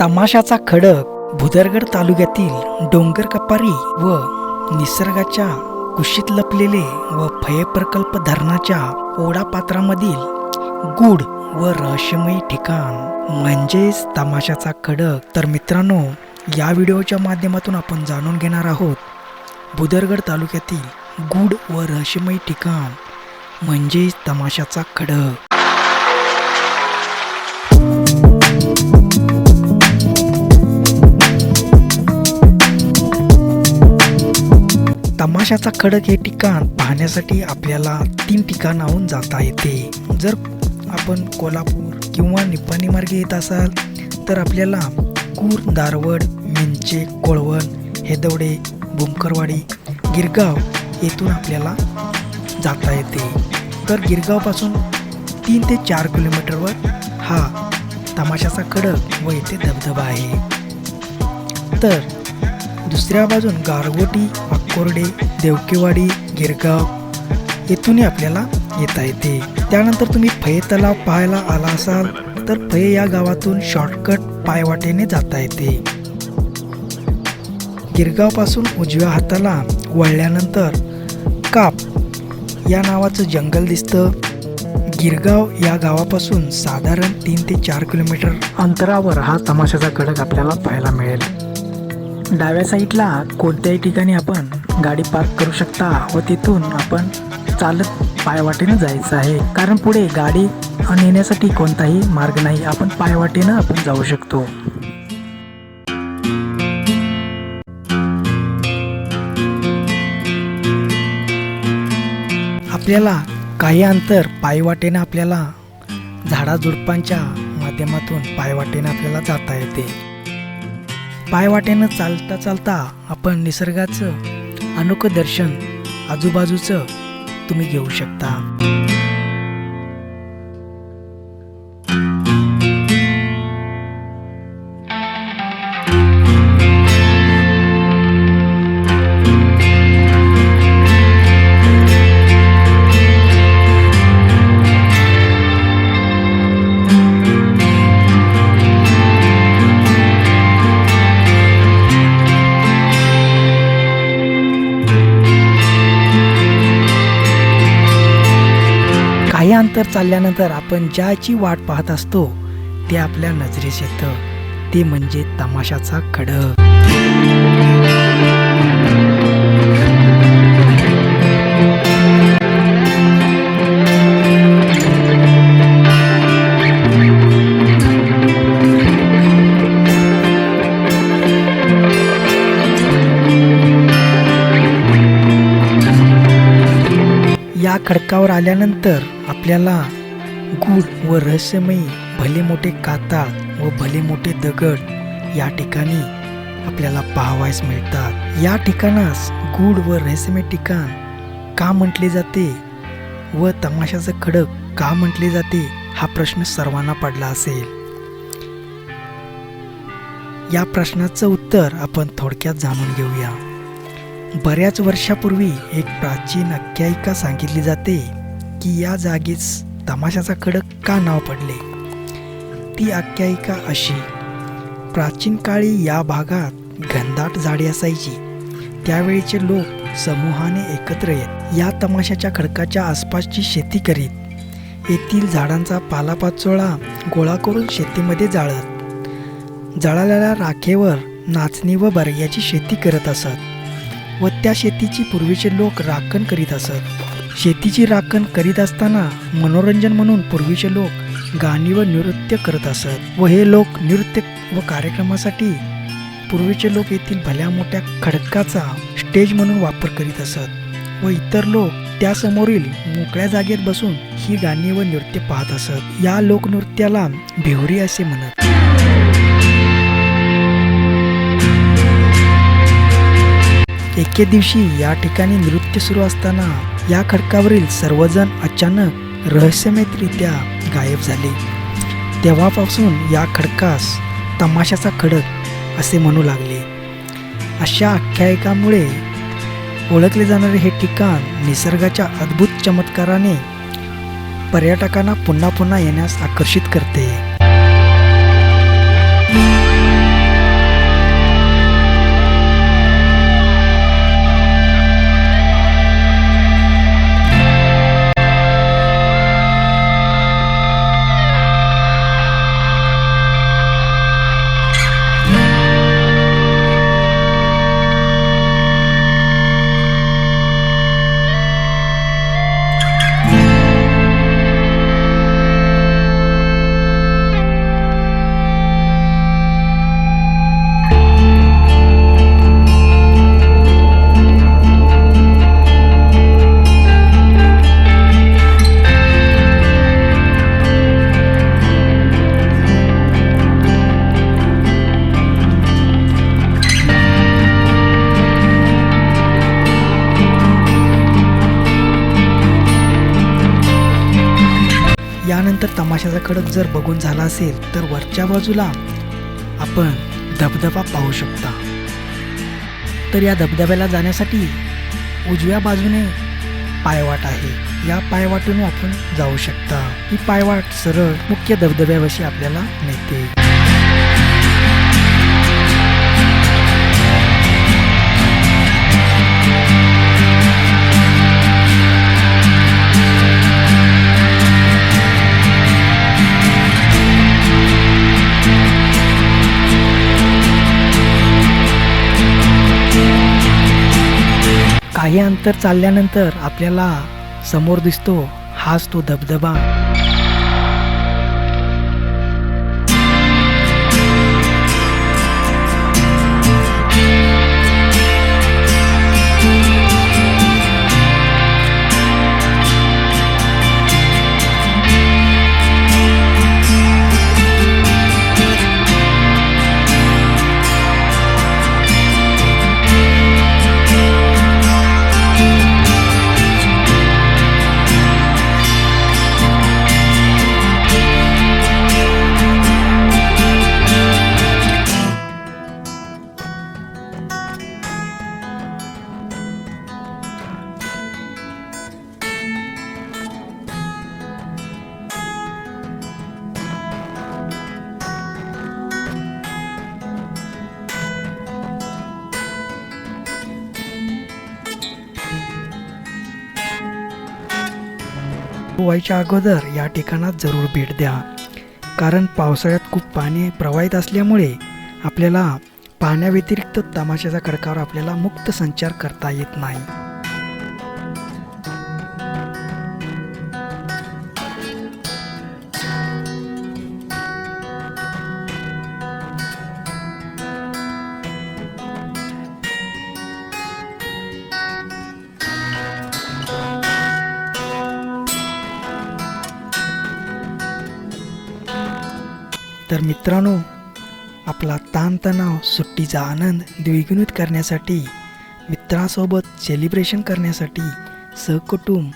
तमाशाचा खडक भुदरगड तालुक्यातील डोंगर कपारी व निसर्गाच्या कुशीत लपलेले व फये प्रकल्प धरणाच्या ओढापात्रामधील गूढ व रहस्यमयी ठिकाण. म्हणजेच तमाशाचा खडक. तर मित्रांनो या व्हिडिओच्या माध्यमातून आपण जाणून घेणार आहोत भुदरगड तालुक्यातील गूढ व रहस्यमयी ठिकाण. म्हणजेच तमाशाचा खडक. तमाशाचा खडक हे ठिकाण पाहण्यासाठी आपल्याला तीन ठिकाणाहून जाता येते. जर आपण कोल्हापूर किंवा निपाणी मार्गे येत असाल तर आपल्याला कूर दारवड मिंचे कोळवण हेदवडे बुमकरवाडी गिरगाव येथून आपल्याला जाता येते. तर गिरगावपासून तीन ते चार किलोमीटरवर हा तमाशाचा खडक व येथे धबधबा आहे. तर दुसऱ्या बाजून गारगोटी कोरडे देवकेवाडी गिरगाव येथूनही आपल्याला येता येते. त्यानंतर तुम्ही फये तलाव पाहायला आला असाल तर फये या गावातून शॉर्टकट पायवाटेने जाता येते. गिरगावपासून उजव्या हाताला वळल्यानंतर काप या नावाचं जंगल दिसतं. गिरगाव या गावापासून साधारण तीन ते चार किलोमीटर अंतरावर हा तमाशाचा कडक आपल्याला पाहायला मिळेल. डाव्या साईडला कोणत्याही ठिकाणी आपण गाडी पार्क करू शकता व तिथून आपण चालत पायवाटेनं जायचं आहे. कारण पुढे गाडी नेण्यासाठी कोणताही मार्ग नाही. आपण पायवाटेनं आपण जाऊ शकतो. आपल्याला काही अंतर पायवाटेनं आपल्याला झाडाझुडपांच्या माध्यमातून पायवाटेनं आपल्याला जाता येते. पायवाटेनं चालता चालता आपण निसर्गाचं अनोखं दर्शन आजूबाजूचं तुम्ही घेऊ शकता. काही अंतर चालल्यानंतर आपण ज्याची वाट पाहत असतो ते आपल्या नजरेस येतं. ते म्हणजे तमाशाचा खडक. या खडकावर आल्यानंतर आपल्याला गूढ व रहस्यमयी भले मोठे काताळ व भले मोठे दगड या ठिकाणी आपल्याला पाहावयास मिळतात. या ठिकाणास गूढ व रहस्यमय ठिकाण का म्हटले जाते व तमाशाचं खडक का म्हटले जाते हा प्रश्न सर्वांना पडला असेल. या प्रश्नाचं उत्तर आपण थोडक्यात जाणून घेऊया. बऱ्याच वर्षापूर्वी एक प्राचीन आख्यायिका सांगितली जाते की या जागीच तमाशाचा खडक का नाव पडले? ती आख्यायिका अशी प्राचीन काळी या भागात घनदाट झाडे असायची. त्यावेळीचे लोक समूहाने एकत्र येत या तमाशाच्या खडकाच्या आसपासची शेती करीत येथील झाडांचा पालापाचोळा गोळा करून शेतीमध्ये जाळत जळालेल्या राखेवर नाचणी व बरग्याची शेती करत असत व त्या शेतीची पूर्वीचे लोक राखण करीत असत. शेतीची राखण करीत असताना मनोरंजन म्हणून पूर्वीचे लोक गाणी व नृत्य करत असत व हे लोक नृत्य व कार्यक्रमासाठी पूर्वीचे लोक येथील भल्या मोठ्या खडकाचा स्टेज म्हणून वापर करीत असत व इतर लोक त्यासमोरील मोकळ्या जागेत बसून ही गाणी व नृत्य पाहत असत. या लोकनृत्याला भिवरी असे म्हणत. एके दिवशी या ठिकाणी नृत्य सुरू असताना या खडकावरील सर्वजण अचानक रहस्यमयरित्या गायब झाले. तेव्हापासून या खडकास तमाशाचा खडक असे म्हणू लागले. अशा आख्यायिकामुळे ओळखले जाणारे हे ठिकाण निसर्गाच्या अद्भुत चमत्काराने पर्यटकांना पुन्हा पुन्हा येण्यास आकर्षित करते. तर जर बघून झाला असेल तर वरच्या बाजूला आपण धबधबा पाहू शकता. तर या धबधब्याला जाण्यासाठी उजव्या बाजूने पायवाट आहे. या पायवाटून आपण जाऊ शकता. ही पायवाट सरळ मुख्य धबधब्यापाशी आपल्याला नेते. काही अंतर चालल्यानंतर आपल्याला समोर दिसतो हाच तो धबधबा. व्हायच्या अगोदर या ठिकाणात जरूर भेट द्या. कारण पावसाळ्यात खूप पाणी प्रवाहित असल्यामुळे आपल्याला पाण्याव्यतिरिक्त तमाशाच्या खडकावर आपल्याला मुक्त संचार करता येत नाही. तर मित्रांनो आपला ताणतणाव सुट्टीचा आनंद द्विगुणित करण्यासाठी मित्रांसोबत सेलिब्रेशन करण्यासाठी सहकुटुंब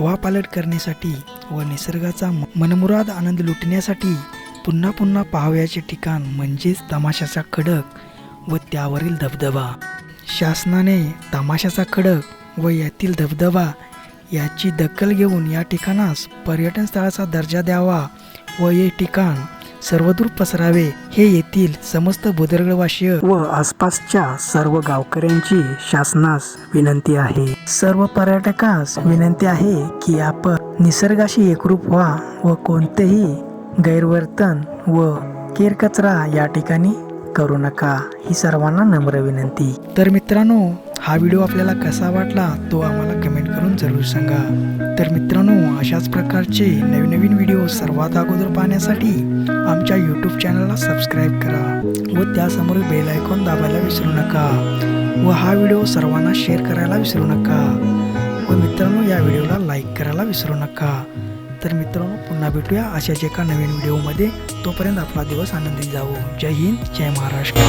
हवापालट करण्यासाठी व निसर्गाचा म- मनमुराद आनंद लुटण्यासाठी पुन्हा पुन्हा पाहावयाचे ठिकाण म्हणजेच तमाशाचा खडक व त्यावरील धबधबा. शासनाने तमाशाचा खडक व यातील धबधबा याची दखल घेऊन या ठिकाणास पर्यटन स्थळाचा दर्जा द्यावा व हे ठिकाण सर्वदूर पसरावे हे येथील समस्त बुदरगडवासीय व आसपासच्या सर्व गावकऱ्यांची शासनास विनंती आहे. सर्व पर्यटकास विनंती आहे की आपण निसर्गाशी एकरूप व्हा व कोणतेही गैरवर्तन व केरकचरा या ठिकाणी करू नका. ही सर्वांना नम्र विनंती. तर मित्रांनो हा व्हिडिओ आपल्याला कसा वाटला तो आम्हाला कमेंट करून जरूर सांगा. तर मित्रांनो अशाच प्रकारचे नवीन नवीन व्हिडिओ सर्वात अगोदर पाहण्यासाठी आमच्या यूट्यूब चॅनलला सबस्क्राईब करा व त्यासमोर बेल आयकॉन दाबायला विसरू नका व हा व्हिडिओ सर्वांना शेअर करायला विसरू नका व मित्रांनो या व्हिडिओला लाईक करायला विसरू नका. तर मित्रांनो पुन्हा भेटूया अशाच एका नवीन व्हिडिओमध्ये तोपर्यंत आपला दिवस आनंदी जावो. जय हिंद जय महाराष्ट्र.